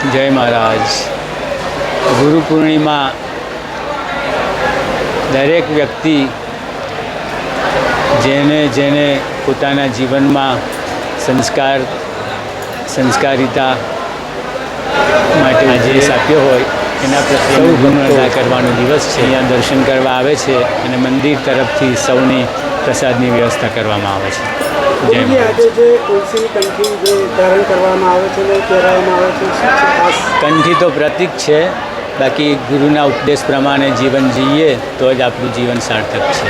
જય મહારાજ. ગુરુ પૂર્ણિમા દરેક વ્યક્તિ જેને જેને પોતાના જીવનમાં સંસ્કાર સંસ્કારિતા માટે જે આપ્યો હોય એના પ્રત્યે ગુણ અદા કરવાનો દિવસ છે. અહીંયા દર્શન કરવા આવે છે અને મંદિર તરફથી સૌની પ્રસાદની વ્યવસ્થા કરવામાં આવે છે. કંઠી તો પ્રતીક છે બાકી ગુરુના ઉપદેશ પ્રમાણે જીવન જીવીએ તો જ આપણું જીવન સાર્થક છે.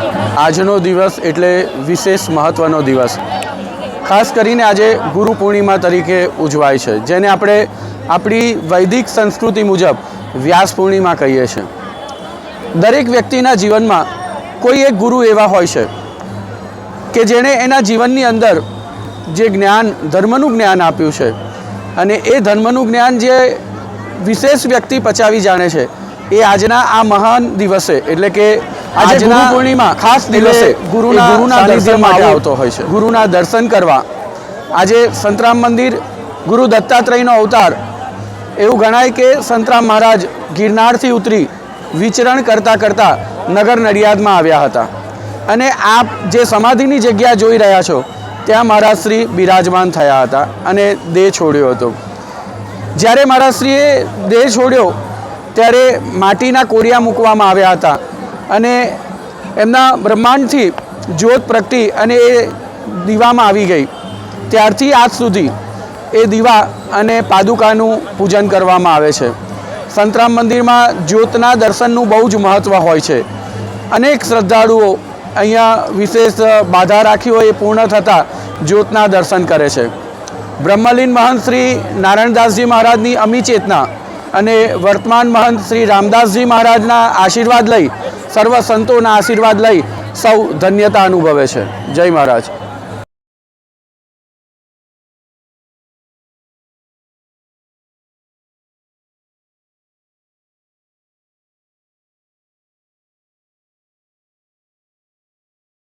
આજનો દિવસ એટલે વિશેષ મહત્ત્વનો દિવસ. ખાસ કરીને આજે ગુરુ પૂર્ણિમા તરીકે ઉજવાય છે, જેને આપણે આપણી વૈદિક સંસ્કૃતિ મુજબ વ્યાસ પૂર્ણિમા કહીએ છીએ. દરેક વ્યક્તિના જીવનમાં કોઈ એક ગુરુ એવા હોય છે કે જેણે એના જીવનની અંદર જે જ્ઞાન, ધર્મનું જ્ઞાન આપ્યું છે અને એ ધર્મનું જ્ઞાન જે વિશેષ વ્યક્તિ પચાવી જાણે છે, એ આજના આ મહાન દિવસે, એટલે કે આજે ગુરુ પૂર્ણિમા ખાસ દિવસે ગુરુના ગુરુના દર્શન માટે આવતો હોય છે. ગુરુના દર્શન કરવા. આજે સંતરામ મંદિર ગુરુ દત્તાત્રેયનો અવતાર. એવું ગણાય કે સંતરામ મહારાજ ગિરનારથી ઉતરી વિચરણ કરતાં કરતાં નગર નડિયાદમાં આવ્યા હતા. અને આપ જે સમાધિની જગ્યા જોઈ રહ્યા છો ત્યાં મહારાજ શ્રી બિરાજમાન થયા હતા અને દેહ છોડ્યો હતો. જ્યારે મહારાજશ્રીએ દેહ છોડ્યો ત્યારે માટીના કોરિયા મૂકવામાં આવ્યા હતા. અને એમના બ્રહ્માંડથી જ્યોત પ્રગટી અને એ દીવામાં આવી ગઈ. ત્યારથી આજ સુધી એ દીવા અને પાદુકાનું પૂજન કરવામાં આવે છે. સંતરામ મંદિરમાં જ્યોતના દર્શનનું બહુ જ મહત્ત્વ હોય છે. અનેક શ્રદ્ધાળુઓ અહીંયા વિશેષ બાધા રાખી હોય એ પૂર્ણ થતાં જ્યોતના દર્શન કરે છે. બ્રહ્મલીન મહંત શ્રી નારાયણદાસજી મહારાજની અમી ચેતના અને વર્તમાન મહંત શ્રી રામદાસજી મહારાજના આશીર્વાદ લઈ સર્વ સંતોના આશીર્વાદ લઈ સૌ ધન્યતા અનુભવે છે. જય મહારાજ.